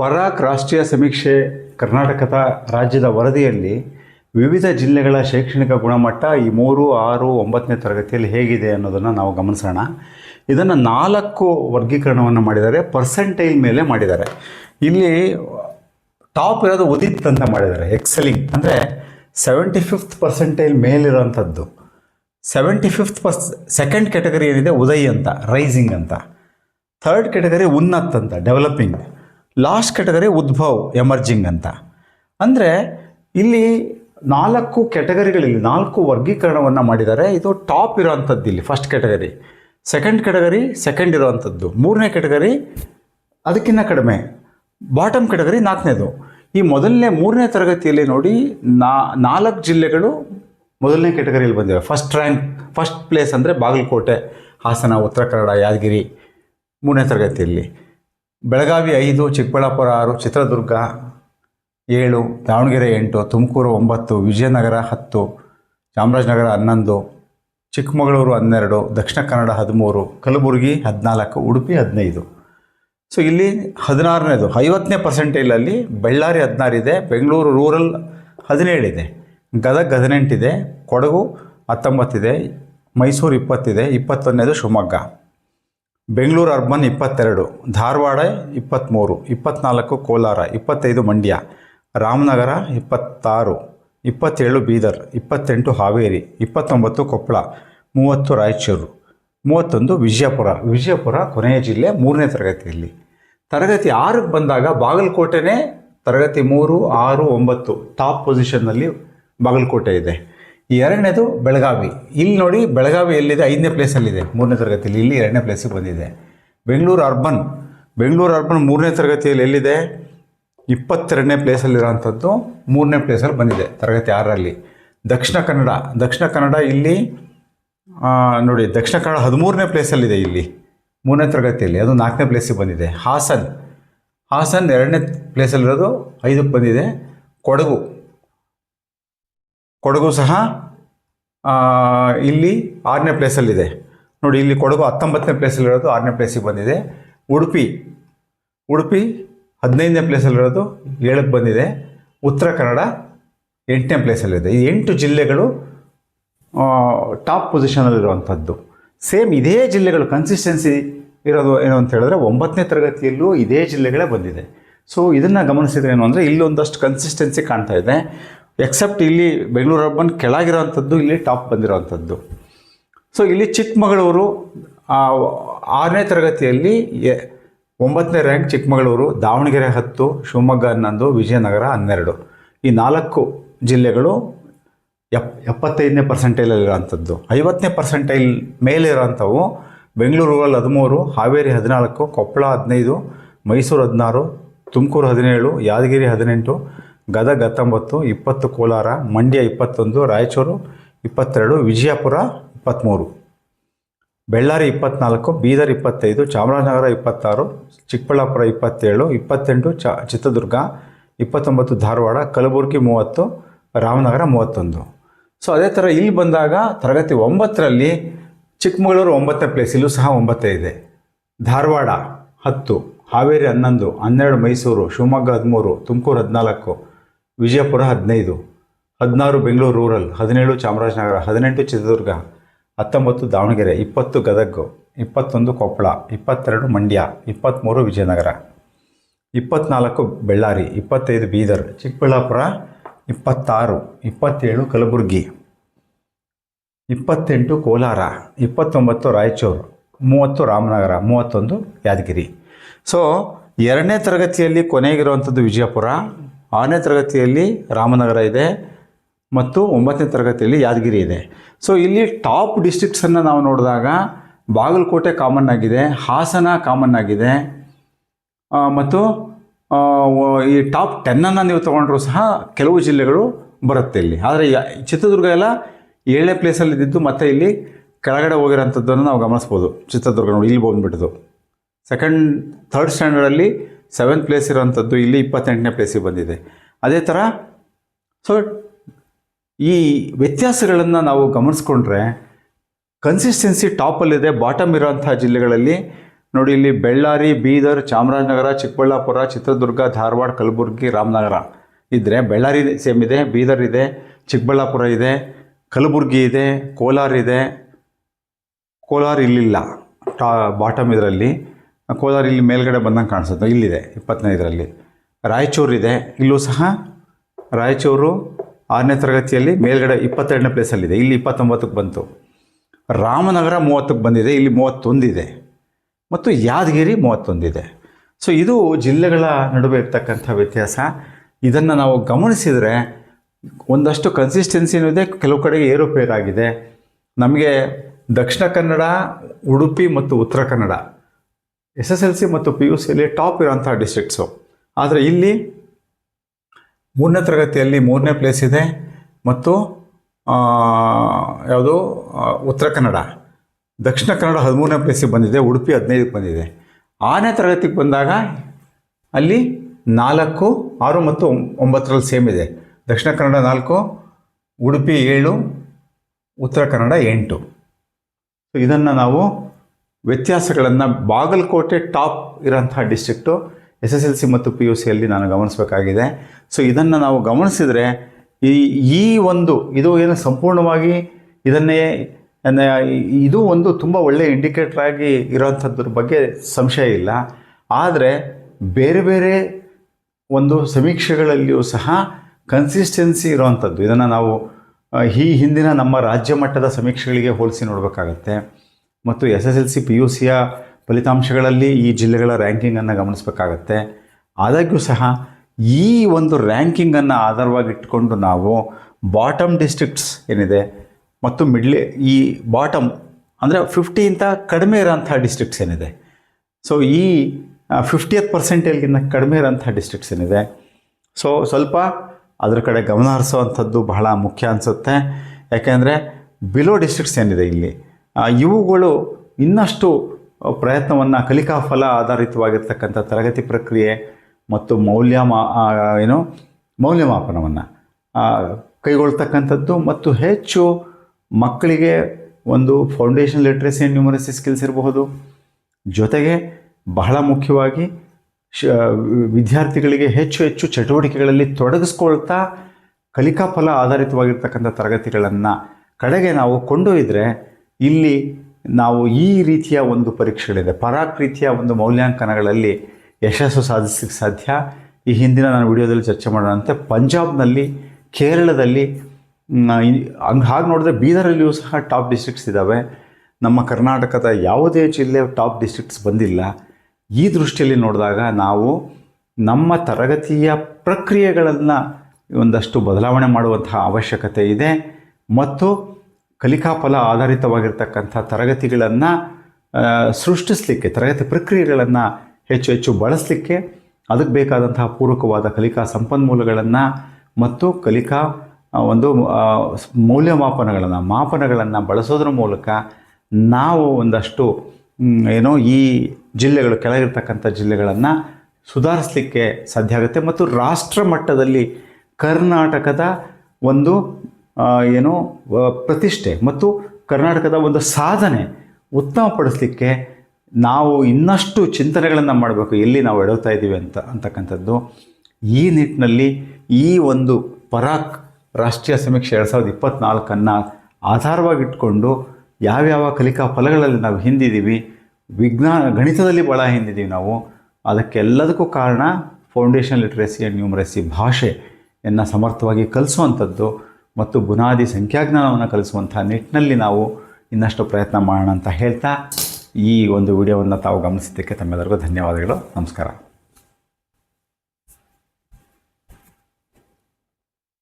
ಪರಾಕ್ ರಾಷ್ಟ್ರೀಯ ಸಮೀಕ್ಷೆ ಕರ್ನಾಟಕದ ರಾಜ್ಯದ ವರದಿಯಲ್ಲಿ ವಿವಿಧ ಜಿಲ್ಲೆಗಳ ಶೈಕ್ಷಣಿಕ ಗುಣಮಟ್ಟ ಈ ಮೂರು, ಆರು, ಒಂಬತ್ತನೇ ತರಗತಿಯಲ್ಲಿ ಹೇಗಿದೆ ಅನ್ನೋದನ್ನು ನಾವು ಗಮನಿಸೋಣ. ಇದನ್ನು ನಾಲ್ಕು ವರ್ಗೀಕರಣವನ್ನು ಮಾಡಿದ್ದಾರೆ ಪರ್ಸೆಂಟೈಲ್ ಮೇಲೆ ಮಾಡಿದ್ದಾರೆ. ಇಲ್ಲಿ ಟಾಪ್ ಇರೋದು ಉದಿತ್ ಅಂತ ಮಾಡಿದ್ದಾರೆ ಎಕ್ಸೆಲಿಂಗ್ ಅಂದರೆ ಸೆವೆಂಟಿ ಫಿಫ್ತ್ ಪರ್ಸೆಂಟೈಲ್ ಮೇಲಿರೋಂಥದ್ದು. ಸೆವೆಂಟಿ ಫಿಫ್ತ್ ಪರ್ಸ್ ಸೆಕೆಂಡ್ ಕ್ಯಾಟಗರಿ ಏನಿದೆ, ಉದಯ್ ಅಂತ ರೈಸಿಂಗ್ ಅಂತ. ಥರ್ಡ್ ಕ್ಯಾಟಗರಿ ಉನ್ನತ್ ಅಂತ developing last category Udbhav, emerging ಅಂತ. ಅಂದರೆ ಇಲ್ಲಿ ನಾಲ್ಕು ಕ್ಯಾಟಗರಿಗಳಲ್ಲಿ ನಾಲ್ಕು ವರ್ಗೀಕರಣವನ್ನು ಮಾಡಿದ್ದಾರೆ. ಇದು ಟಾಪ್ ಇರೋವಂಥದ್ದು ಇಲ್ಲಿ, first category. Second category, second ಇರೋವಂಥದ್ದು ಮೂರನೇ ಕ್ಯಾಟಗರಿ, ಅದಕ್ಕಿಂತ ಕಡಿಮೆ. ಬಾಟಮ್ ಕ್ಯಾಟಗರಿ ನಾಲ್ಕನೇದು. ಈ ಮೊದಲನೇ ಮೂರನೇ ತರಗತಿಯಲ್ಲಿ ನೋಡಿ ನಾ, ನಾಲ್ಕು ಜಿಲ್ಲೆಗಳು ಮೊದಲನೇ ಕ್ಯಾಟಗರಿಯಲ್ಲಿ ಬಂದಿವೆ. ಫಸ್ಟ್ ರ್ಯಾಂಕ್, ಫಸ್ಟ್ ಪ್ಲೇಸ್ ಅಂದರೆ ಬಾಗಲಕೋಟೆ, ಹಾಸನ, ಉತ್ತರ ಕನ್ನಡ, ಯಾದಗಿರಿ, ಮೂರನೇ ತರಗತಿಯಲ್ಲಿ. ಬೆಳಗಾವಿ ಐದು, ಚಿಕ್ಕಬಳ್ಳಾಪುರ ಆರು, ಚಿತ್ರದುರ್ಗ ಏಳು, ದಾವಣಗೆರೆ ಎಂಟು, ತುಮಕೂರು ಒಂಬತ್ತು, ವಿಜಯನಗರ ಹತ್ತು, ಚಾಮರಾಜನಗರ ಹನ್ನೊಂದು, ಚಿಕ್ಕಮಗಳೂರು ಹನ್ನೆರಡು, ದಕ್ಷಿಣ ಕನ್ನಡ ಹದಿಮೂರು, ಕಲಬುರಗಿ ಹದಿನಾಲ್ಕು, ಉಡುಪಿ ಹದಿನೈದು. ಸೊ ಇಲ್ಲಿ ಹದಿನಾರನೇದು, ಐವತ್ತನೇ ಪರ್ಸೆಂಟೇಜಲ್ಲಿ ಬಳ್ಳಾರಿ ಹದಿನಾರಿದೆ ಬೆಂಗಳೂರು ರೂರಲ್ ಹದಿನೇಳಿದೆ ಗದಗ ಹದಿನೆಂಟಿದೆ ಕೊಡಗು ಹತ್ತೊಂಬತ್ತಿದೆ ಮೈಸೂರು ಇಪ್ಪತ್ತಿದೆ ಇಪ್ಪತ್ತೊಂದನೇದು ಶಿವಮೊಗ್ಗ. ಬೆಂಗಳೂರು ಅರ್ಬನ್ ಇಪ್ಪತ್ತೆರಡು, ಧಾರವಾಡ ಇಪ್ಪತ್ತ್ಮೂರು ಇಪ್ಪತ್ತ್ನಾಲ್ಕು ಕೋಲಾರ, ಇಪ್ಪತ್ತೈದು ಮಂಡ್ಯ, ರಾಮನಗರ ಇಪ್ಪತ್ತಾರು, ಇಪ್ಪತ್ತೇಳು ಬೀದರ್, ಇಪ್ಪತ್ತೆಂಟು ಹಾವೇರಿ, ಇಪ್ಪತ್ತೊಂಬತ್ತು ಕೊಪ್ಪಳ, ಮೂವತ್ತು ರಾಯಚೂರು, ಮೂವತ್ತೊಂದು ವಿಜಯಪುರ ವಿಜಯಪುರ ಕೊನೆಯ ಜಿಲ್ಲೆ ಮೂರನೇ ತರಗತಿಯಲ್ಲಿ. ತರಗತಿ ಆರಕ್ಕೆ ಬಂದಾಗ ಬಾಗಲಕೋಟೆನೇ ತರಗತಿ ಮೂರು, ಆರು, ಒಂಬತ್ತು ಟಾಪ್ ಪೊಸಿಷನ್ನಲ್ಲಿ ಬಾಗಲಕೋಟೆ ಇದೆ. ಎರಡನೇದು ಬೆಳಗಾವಿ. ಇಲ್ಲಿ ನೋಡಿ ಬೆಳಗಾವಿ ಎಲ್ಲಿದೆ? ಐದನೇ ಪ್ಲೇಸಲ್ಲಿದೆ ಮೂರನೇ ತರಗತಿಯಲ್ಲಿ. ಇಲ್ಲಿ ಎರಡನೇ ಪ್ಲೇಸಿಗೆ ಬಂದಿದೆ. ಬೆಂಗಳೂರು ಅರ್ಬನ್. ಬೆಂಗಳೂರು ಅರ್ಬನ್ ಮೂರನೇ ತರಗತಿಯಲ್ಲಿ ಎಲ್ಲಿದೆ? ಇಪ್ಪತ್ತೆರಡನೇ ಪ್ಲೇಸಲ್ಲಿರೋಂಥದ್ದು ಮೂರನೇ ಪ್ಲೇಸಲ್ಲಿ ಬಂದಿದೆ, ತರಗತಿ ಆರರಲ್ಲಿ. ದಕ್ಷಿಣ ಕನ್ನಡ. ದಕ್ಷಿಣ ಕನ್ನಡ ಇಲ್ಲಿ ನೋಡಿ, ದಕ್ಷಿಣ ಕನ್ನಡ ಹದಿಮೂರನೇ ಪ್ಲೇಸಲ್ಲಿದೆ ಇಲ್ಲಿ, ಮೂರನೇ ತರಗತಿಯಲ್ಲಿ. ಅದು ನಾಲ್ಕನೇ ಪ್ಲೇಸಿಗೆ ಬಂದಿದೆ. ಹಾಸನ್. ಹಾಸನ್ ಎರಡನೇ ಪ್ಲೇಸಲ್ಲಿರೋದು ಐದಕ್ಕೆ ಬಂದಿದೆ. ಕೊಡಗು. ಕೊಡಗು ಸಹ ಇಲ್ಲಿ ಆರನೇ ಪ್ಲೇಸಲ್ಲಿದೆ ನೋಡಿ, ಇಲ್ಲಿ ಕೊಡಗು ಹತ್ತೊಂಬತ್ತನೇ ಪ್ಲೇಸಲ್ಲಿರೋದು ಆರನೇ ಪ್ಲೇಸಿಗೆ ಬಂದಿದೆ. ಉಡುಪಿ ಉಡುಪಿ ಹದಿನೈದನೇ ಪ್ಲೇಸಲ್ಲಿರೋದು ಏಳಕ್ಕೆ ಬಂದಿದೆ. ಉತ್ತರ ಕನ್ನಡ ಎಂಟನೇ ಪ್ಲೇಸಲ್ಲಿದೆ ಈ ಎಂಟು ಜಿಲ್ಲೆಗಳು ಟಾಪ್ ಪೊಸಿಷನಲ್ಲಿರುವಂಥದ್ದು ಸೇಮ್ ಇದೇ ಜಿಲ್ಲೆಗಳು ಕನ್ಸಿಸ್ಟೆನ್ಸಿ ಇರೋದು ಏನು ಅಂತ ಹೇಳಿದ್ರೆ ಒಂಬತ್ತನೇ ತರಗತಿಯಲ್ಲೂ ಇದೇ ಜಿಲ್ಲೆಗಳೇ ಬಂದಿದೆ. ಸೊ ಇದನ್ನು ಗಮನಿಸಿದ್ರೆ ಏನು ಅಂದರೆ ಇಲ್ಲೊಂದಷ್ಟು ಕನ್ಸಿಸ್ಟೆನ್ಸಿ ಕಾಣ್ತಾ ಇದೆ. ಎಕ್ಸೆಪ್ಟ್ ಇಲ್ಲಿ ಬೆಂಗಳೂರು ಅರ್ಬನ್ ಕೆಳಗಿರೋವಂಥದ್ದು, ಇಲ್ಲಿ ಟಾಪ್ ಬಂದಿರೋವಂಥದ್ದು. ಸೊ ಇಲ್ಲಿ ಚಿಕ್ಕಮಗಳೂರು ಆರನೇ ತರಗತಿಯಲ್ಲಿ ಎ- ಒಂಬತ್ತನೇ ರ್ಯಾಂಕ್ ಚಿಕ್ಕಮಗಳೂರು ದಾವಣಗೆರೆ ಹತ್ತು, ಶಿವಮೊಗ್ಗ ಹನ್ನೊಂದು, ವಿಜಯನಗರ ಹನ್ನೆರಡು. ಈ ನಾಲ್ಕು ಜಿಲ್ಲೆಗಳು ಎಪ್, ಎಪ್ಪತ್ತೈದನೇ ಪರ್ಸೆಂಟೈಲಲ್ಲಿರೋವಂಥದ್ದು ಐವತ್ತನೇ ಪರ್ಸೆಂಟೈಲ್ ಮೇಲೆ ಇರೋವಂಥವು ಬೆಂಗಳೂರು, ಹದಿಮೂರು, ಹಾವೇರಿ ಹದಿನಾಲ್ಕು, ಕೊಪ್ಪಳ ಹದಿನೈದು, ಮೈಸೂರು ಹದಿನಾರು, ತುಮಕೂರು ಹದಿನೇಳು, ಯಾದಗಿರಿ ಹದಿನೆಂಟು ಗದಗ ಹತ್ತೊಂಬತ್ತು, ಇಪ್ಪತ್ತು ಕೋಲಾರ, ಮಂಡ್ಯ ಇಪ್ಪತ್ತೊಂದು, ರಾಯಚೂರು ಇಪ್ಪತ್ತೆರಡು, ವಿಜಯಪುರ ಇಪ್ಪತ್ತ್ಮೂರು ಬೆಳ್ಳಾರಿ ಇಪ್ಪತ್ನಾಲ್ಕು, ಬೀದರ್ ಇಪ್ಪತ್ತೈದು, ಚಾಮರಾಜನಗರ ಇಪ್ಪತ್ತಾರು, ಚಿಕ್ಕಬಳ್ಳಾಪುರ ಇಪ್ಪತ್ತೇಳು, ಇಪ್ಪತ್ತೆಂಟು, ಚ, ಚಿತ್ರದುರ್ಗ ಇಪ್ಪತ್ತೊಂಬತ್ತು, ಧಾರವಾಡ, ಕಲಬುರಗಿ ಮೂವತ್ತು, ರಾಮನಗರ ಮೂವತ್ತೊಂದು. ಸೊ ಅದೇ ಥರ ಇಲ್ಲಿ ಬಂದಾಗ ತರಗತಿ ಒಂಬತ್ತರಲ್ಲಿ ಚಿಕ್ಕಮಗಳೂರು ಒಂಬತ್ತನೇ ಪ್ಲೇಸ್ ಇಲ್ಲೂ ಸಹ ಒಂಬತ್ತೇ ಇದೆ. ಧಾರವಾಡ ಹತ್ತು, ಹಾವೇರಿ ಹನ್ನೊಂದು, ಹನ್ನೆರಡು ಮೈಸೂರು, ಶಿವಮೊಗ್ಗ ಹದಿಮೂರು, ತುಮಕೂರು ಹದಿನಾಲ್ಕು ವಿಜಯಪುರ ಹದಿನೈದು, ಹದಿನಾರು ಬೆಂಗಳೂರು ರೂರಲ್, ಹದಿನೇಳು ಚಾಮರಾಜನಗರ, ಹದಿನೆಂಟು ಚಿತ್ರದುರ್ಗ, ಹತ್ತೊಂಬತ್ತು ದಾವಣಗೆರೆ, ಇಪ್ಪತ್ತು ಗದಗ ಇಪ್ಪತ್ತೊಂದು ಕೊಪ್ಪಳ, ಇಪ್ಪತ್ತೆರಡು ಮಂಡ್ಯ ಇಪ್ಪತ್ತ್ಮೂರು ವಿಜಯನಗರ, ಇಪ್ಪತ್ನಾಲ್ಕು ಬೆಳ್ಳಾರಿ, ಇಪ್ಪತ್ತೈದು ಬೀದರ್, ಚಿಕ್ಕಬಳ್ಳಾಪುರ, ಇಪ್ಪತ್ತಾರು, ಇಪ್ಪತ್ತೇಳು ಕಲಬುರಗಿ, ಇಪ್ಪತ್ತೆಂಟು ಕೋಲಾರ, ಇಪ್ಪತ್ತೊಂಬತ್ತು ರಾಯಚೂರು, ಮೂವತ್ತು ರಾಮನಗರ, ಮೂವತ್ತೊಂದು ಯಾದಗಿರಿ. ಸೊ ಎರಡನೇ ತರಗತಿಯಲ್ಲಿ ಕೊನೆಗಿರುವಂಥದ್ದು ವಿಜಯಪುರ ಆರನೇ ತರಗತಿಯಲ್ಲಿ ರಾಮನಗರ ಇದೆ ಮತ್ತು ಒಂಬತ್ತನೇ ತರಗತಿಯಲ್ಲಿ ಯಾದಗಿರಿ ಇದೆ. ಸೊ ಇಲ್ಲಿ ಟಾಪ್ ಡಿಸ್ಟ್ರಿಕ್ಟ್ಸನ್ನು ನಾವು ನೋಡಿದಾಗ ಬಾಗಲಕೋಟೆ ಕಾಮನ್ ಆಗಿದೆ, ಹಾಸನ ಕಾಮನ್ ಆಗಿದೆ ಮತ್ತು ಈ ಟಾಪ್ ಟೆನ್ನನ್ನು ನೀವು ತೊಗೊಂಡ್ರೂ ಸಹ ಕೆಲವು ಜಿಲ್ಲೆಗಳು ಬರುತ್ತೆ ಇಲ್ಲಿ. ಆದರೆ ಚಿತ್ರದುರ್ಗ ಎಲ್ಲ ಏಳನೇ ಪ್ಲೇಸಲ್ಲಿ ಇದ್ದಿದ್ದು ಮತ್ತೆ ಇಲ್ಲಿ ಕೆಳಗಡೆ ಹೋಗಿರೋಂಥದ್ದನ್ನು ನಾವು ಗಮನಿಸ್ಬೋದು. ಚಿತ್ರದುರ್ಗ ನೋಡಿ, ಇಲ್ಲಿ ಬಂದುಬಿಟ್ಟಿದ್ದು. ಸೆಕೆಂಡ್ ಥರ್ಡ್ ಸ್ಟ್ಯಾಂಡರ್ಡಲ್ಲಿ ಸೆವೆಂತ್ ಪ್ಲೇಸ್ ಇರೋವಂಥದ್ದು ಇಲ್ಲಿ ಇಪ್ಪತ್ತೆಂಟನೇ ಪ್ಲೇಸಿಗೆ ಬಂದಿದೆ. ಅದೇ ಥರ ಸೊ ಈ ವ್ಯತ್ಯಾಸಗಳನ್ನು ನಾವು ಗಮನಿಸ್ಕೊಂಡ್ರೆ ಕನ್ಸಿಸ್ಟೆನ್ಸಿ ಟಾಪಲ್ಲಿದೆ ಬಾಟಮ್ ಇರೋಂಥ ಜಿಲ್ಲೆಗಳಲ್ಲಿ. ನೋಡಿ ಇಲ್ಲಿ ಬೆಳ್ಳಾರಿ ಬೀದರ್ ಚಾಮರಾಜನಗರ, ಚಿಕ್ಕಬಳ್ಳಾಪುರ, ಚಿತ್ರದುರ್ಗ, ಧಾರವಾಡ, ಕಲಬುರಗಿ, ರಾಮನಗರ ಇದ್ದರೆ ಬೆಳ್ಳಾರಿ ಸೇಮ್ ಇದೆ ಬೀದರ್ ಇದೆ, ಚಿಕ್ಕಬಳ್ಳಾಪುರ ಇದೆ, ಕಲಬುರಗಿ ಇದೆ, ಕೋಲಾರ ಇದೆ. ಕೋಲಾರ ಇಲ್ಲಿಲ್ಲ ಟಾ ಬಾಟಮ್ ಇದರಲ್ಲಿ. ಕೋಲಾರ ಇಲ್ಲಿ ಮೇಲ್ಗಡೆ ಬಂದಂಗೆ ಕಾಣಿಸುತ್ತೆ. ಇಲ್ಲಿದೆ, ಇಪ್ಪತ್ತೈದರಲ್ಲಿ. ರಾಯಚೂರು ಇದೆ ಇಲ್ಲೂ ಸಹ ರಾಯಚೂರು ಆರನೇ ತರಗತಿಯಲ್ಲಿ ಮೇಲ್ಗಡೆ ಇಪ್ಪತ್ತೆರಡನೇ ಪ್ಲೇಸಲ್ಲಿದೆ ಇಲ್ಲಿ ಇಪ್ಪತ್ತೊಂಬತ್ತಕ್ಕೆ ಬಂತು. ರಾಮನಗರ ಮೂವತ್ತಕ್ಕೆ ಬಂದಿದೆ. ಇಲ್ಲಿ ಮೂವತ್ತೊಂದಿದೆ. ಮತ್ತು ಯಾದಗಿರಿ ಮೂವತ್ತೊಂದಿದೆ. ಸೊ ಇದು ಜಿಲ್ಲೆಗಳ ನಡುವೆ ಇರ್ತಕ್ಕಂಥ ವ್ಯತ್ಯಾಸ. ಇದನ್ನು ನಾವು ಗಮನಿಸಿದರೆ ಒಂದಷ್ಟು ಕನ್ಸಿಸ್ಟೆನ್ಸಿನೂ ಇದೆ, ಕೆಲವು ಕಡೆಗೆ ಏರುಪೇರಾಗಿದೆ. ನಮಗೆ ದಕ್ಷಿಣ ಕನ್ನಡ, ಉಡುಪಿ ಮತ್ತು Uttara Kannada S S L C ಮತ್ತು ಪಿ ಯು ಸಿಯಲ್ಲಿ ಟಾಪ್ ಇರೋಂಥ ಡಿಸ್ಟ್ರಿಕ್ಟ್ಸು. ಆದರೆ ಇಲ್ಲಿ ಮೂರನೇ ತರಗತಿಯಲ್ಲಿ ಮೂರನೇ ಪ್ಲೇಸ್ ಇದೆ ಮತ್ತು ಯಾವುದು ಉತ್ತರ ಕನ್ನಡ. ದಕ್ಷಿಣ ಕನ್ನಡ ಹದಿಮೂರನೇ ಪ್ಲೇಸಿಗೆ ಬಂದಿದೆ, ಉಡುಪಿ ಹದಿನೈದಕ್ಕೆ ಬಂದಿದೆ. ಆರನೇ ತರಗತಿಗೆ ಬಂದಾಗ ಅಲ್ಲಿ ನಾಲ್ಕು, ಆರು ಮತ್ತು ಒಂಬ- ಒಂಬತ್ತರಲ್ಲಿ ಸೇಮ್ ಇದೆ. ದಕ್ಷಿಣ ಕನ್ನಡ ನಾಲ್ಕು, ಉಡುಪಿ ಏಳು, ಉತ್ತರ ಕನ್ನಡ ಎಂಟು. ಇದನ್ನು ನಾವು ವ್ಯತ್ಯಾಸಗಳನ್ನು ಬಾಗಲಕೋಟೆ ಟಾಪ್ ಇರೋಂಥ district S S L C ಮತ್ತು ಪಿ ಯು ಸಿಯಲ್ಲಿ ನಾನು ಗಮನಿಸಬೇಕಾಗಿದೆ. ಸೊ, ಇದನ್ನು ನಾವು ಗಮನಿಸಿದರೆ ಈ ಈ ಒಂದು, ಇದು ಏನು ಸಂಪೂರ್ಣವಾಗಿ ಇದನ್ನೇ ಇದು ಒಂದು ತುಂಬ ಒಳ್ಳೆಯ ಇಂಡಿಕೇಟರ್ ಆಗಿ ಇರೋಂಥದ್ರ ಬಗ್ಗೆ ಸಂಶಯ ಇಲ್ಲ. ಆದರೆ ಬೇರೆ ಬೇರೆ ಒಂದು ಸಮೀಕ್ಷೆಗಳಲ್ಲಿಯೂ ಸಹ ಕನ್ಸಿಸ್ಟೆನ್ಸಿ ಇರೋವಂಥದ್ದು ಇದನ್ನು ನಾವು ಈ ಹಿಂದಿನ ನಮ್ಮ ರಾಜ್ಯ ಮಟ್ಟದ ಸಮೀಕ್ಷೆಗಳಿಗೆ ಹೋಲಿಸಿ ನೋಡಬೇಕಾಗತ್ತೆ. ಮತ್ತು S S L C P U ಸಿಯ ಫಲಿತಾಂಶಗಳಲ್ಲಿ ಈ ಜಿಲ್ಲೆಗಳ ರ್ಯಾಂಕಿಂಗನ್ನು ಗಮನಿಸಬೇಕಾಗತ್ತೆ. ಆದಾಗ್ಯೂ ಸಹ ಈ ಒಂದು ರ್ಯಾಂಕಿಂಗನ್ನು ಆಧಾರವಾಗಿಟ್ಕೊಂಡು ನಾವು ಬಾಟಮ್ ಡಿಸ್ಟ್ರಿಕ್ಟ್ಸ್ ಏನಿದೆ ಮತ್ತು ಮಿಡ್ಲ್ ಈ ಬಾಟಮ್ ಅಂದರೆ ಫಿಫ್ಟಿಯಿಂದ ಕಡಿಮೆ ಇರೋಂಥ ಡಿಸ್ಟ್ರಿಕ್ಟ್ಸ್ ಏನಿದೆ. ಸೊ ಈ ಫಿಫ್ಟಿಯತ್ ಪರ್ಸೆಂಟೇಜ್ಗಿಂತ ಕಡಿಮೆ ಇರೋಂಥ ಡಿಸ್ಟ್ರಿಕ್ಟ್ಸ್ ಏನಿದೆ. ಸೊ ಸ್ವಲ್ಪ ಅದ್ರ ಕಡೆ ಗಮನ ಹರಿಸೋವಂಥದ್ದು ಬಹಳ ಮುಖ್ಯ ಅನಿಸುತ್ತೆ. ಯಾಕೆಂದರೆ ಬಿಲೋ ಡಿಸ್ಟ್ರಿಕ್ಟ್ಸ್ ಏನಿದೆ ಇಲ್ಲಿ? ಇವುಗಳು ಇನ್ನಷ್ಟು ಪ್ರಯತ್ನವನ್ನು ಕಲಿಕಾ ಫಲ ಆಧಾರಿತವಾಗಿರ್ತಕ್ಕಂಥ ತರಗತಿ ಪ್ರಕ್ರಿಯೆ ಮತ್ತು ಮೌಲ್ಯಮಾ ಏನು, ಮೌಲ್ಯಮಾಪನವನ್ನು ಕೈಗೊಳ್ತಕ್ಕಂಥದ್ದು ಮತ್ತು ಹೆಚ್ಚು ಮಕ್ಕಳಿಗೆ ಒಂದು foundation literacy and numeracy skills ಇರಬಹುದು. ಜೊತೆಗೆ ಬಹಳ ಮುಖ್ಯವಾಗಿ ಶ ವಿದ್ಯಾರ್ಥಿಗಳಿಗೆ ಹೆಚ್ಚು ಹೆಚ್ಚು ಚಟುವಟಿಕೆಗಳಲ್ಲಿ ತೊಡಗಿಸ್ಕೊಳ್ತಾ ಕಲಿಕಾ ಫಲ ಆಧಾರಿತವಾಗಿರ್ತಕ್ಕಂಥ ತರಗತಿಗಳನ್ನು ಕಡೆಗೆ ನಾವು ಕೊಂಡೊಯ್ದರೆ ಇಲ್ಲಿ ನಾವು ಈ ರೀತಿಯ ಒಂದು ಪರೀಕ್ಷೆಗಳಿದೆ. ಪರಾಕ್ ರೀತಿಯ ಒಂದು ಮೌಲ್ಯಾಂಕನಗಳಲ್ಲಿ ಯಶಸ್ಸು ಸಾಧಿಸಲಿಕ್ಕೆ ಸಾಧ್ಯ. ಈ ಹಿಂದಿನ ನಾನು ವಿಡಿಯೋದಲ್ಲಿ ಚರ್ಚೆ ಮಾಡೋಣಂತೆ. ಪಂಜಾಬ್ನಲ್ಲಿ, ಕೇರಳದಲ್ಲಿ ಹಂಗೆ ಹಾಗೆ ನೋಡಿದ್ರೆ ಬೀದರಲ್ಲಿಯೂ ಸಹ ಟಾಪ್ ಡಿಸ್ಟ್ರಿಕ್ಟ್ಸ್ ಇದ್ದಾವೆ ನಮ್ಮ ಕರ್ನಾಟಕದ ಯಾವುದೇ ಜಿಲ್ಲೆ ಟಾಪ್ ಡಿಸ್ಟ್ರಿಕ್ಟ್ಸ್ ಬಂದಿಲ್ಲ. ಈ ದೃಷ್ಟಿಯಲ್ಲಿ ನೋಡಿದಾಗ ನಾವು ನಮ್ಮ ತರಗತಿಯ ಪ್ರಕ್ರಿಯೆಗಳನ್ನು ಒಂದಷ್ಟು ಬದಲಾವಣೆ ಮಾಡುವಂತಹ ಅವಶ್ಯಕತೆ ಇದೆ. ಮತ್ತು ಕಲಿಕಾಫಲ ಆಧಾರಿತವಾಗಿರ್ತಕ್ಕಂಥ ತರಗತಿಗಳನ್ನು ಸೃಷ್ಟಿಸಲಿಕ್ಕೆ, ತರಗತಿ ಪ್ರಕ್ರಿಯೆಗಳನ್ನು ಹೆಚ್ಚು ಹೆಚ್ಚು ಬಳಸಲಿಕ್ಕೆ ಅದಕ್ಕೆ ಬೇಕಾದಂತಹ ಪೂರಕವಾದ ಕಲಿಕಾ ಸಂಪನ್ಮೂಲಗಳನ್ನು ಮತ್ತು ಕಲಿಕಾ ಒಂದು ಮೌಲ್ಯಮಾಪನಗಳನ್ನು, ಮಾಪನಗಳನ್ನು ಬಳಸೋದ್ರ ಮೂಲಕ ನಾವು ಒಂದಷ್ಟು ಏನೋ ಈ ಜಿಲ್ಲೆಗಳು, ಕೆಳಗಿರ್ತಕ್ಕಂಥ ಜಿಲ್ಲೆಗಳನ್ನು ಸುಧಾರಿಸಲಿಕ್ಕೆ ಸಾಧ್ಯ ಆಗುತ್ತೆ. ಮತ್ತು ರಾಷ್ಟ್ರ ಮಟ್ಟದಲ್ಲಿ ಕರ್ನಾಟಕದ ಒಂದು ಏನು ಪ್ರತಿಷ್ಠೆ ಮತ್ತು ಕರ್ನಾಟಕದ ಒಂದು ಸಾಧನೆ ಉತ್ತಮಪಡಿಸಲಿಕ್ಕೆ ನಾವು ಇನ್ನಷ್ಟು ಚಿಂತನೆಗಳನ್ನು ಮಾಡಬೇಕು. ಎಲ್ಲಿ ನಾವು ಎಡವ್ತಾ ಇದ್ದೀವಿ ಅಂತ, ಅಂತಕ್ಕಂಥದ್ದು. ಈ ನಿಟ್ಟಿನಲ್ಲಿ ಈ ಒಂದು ಪರಾಕ್ ರಾಷ್ಟ್ರೀಯ ಸಮೀಕ್ಷೆ ಎರಡು ಸಾವಿರದ ಇಪ್ಪತ್ತ್ನಾಲ್ಕನ್ನು ಆಧಾರವಾಗಿಟ್ಕೊಂಡು ಯಾವ್ಯಾವ ಕಲಿಕಾ ಫಲಗಳಲ್ಲಿ ನಾವು ಹಿಂದಿದ್ದೀವಿ ವಿಜ್ಞಾನ ಗಣಿತದಲ್ಲಿ ಭಾಳ ಹಿಂದಿದ್ದೀವಿ ನಾವು, ಅದಕ್ಕೆಲ್ಲದಕ್ಕೂ ಕಾರಣ ಫೌಂಡೇಶನ್ ಲಿಟ್ರಸಿ ಆ್ಯಂಡ್ ನ್ಯೂಮರಸಿ ಭಾಷೆಯನ್ನು ಸಮರ್ಥವಾಗಿ ಕಲಿಸುವಂಥದ್ದು. ಮತ್ತು ಬುನಾದಿ ಸಂಖ್ಯಾಜ್ಞಾನವನ್ನು ಕಲಿಸುವಂಥ ನಿಟ್ಟಿನಲ್ಲಿ ನಾವು ಇನ್ನಷ್ಟು ಪ್ರಯತ್ನ ಮಾಡೋಣ ಅಂತ ಹೇಳ್ತಾ ಈ ಒಂದು ವಿಡಿಯೋವನ್ನು ತಾವು ಗಮನಿಸಿದ್ದಕ್ಕೆ ತಮ್ಮೆಲ್ಲರಿಗೂ ಧನ್ಯವಾದಗಳು. ನಮಸ್ಕಾರ.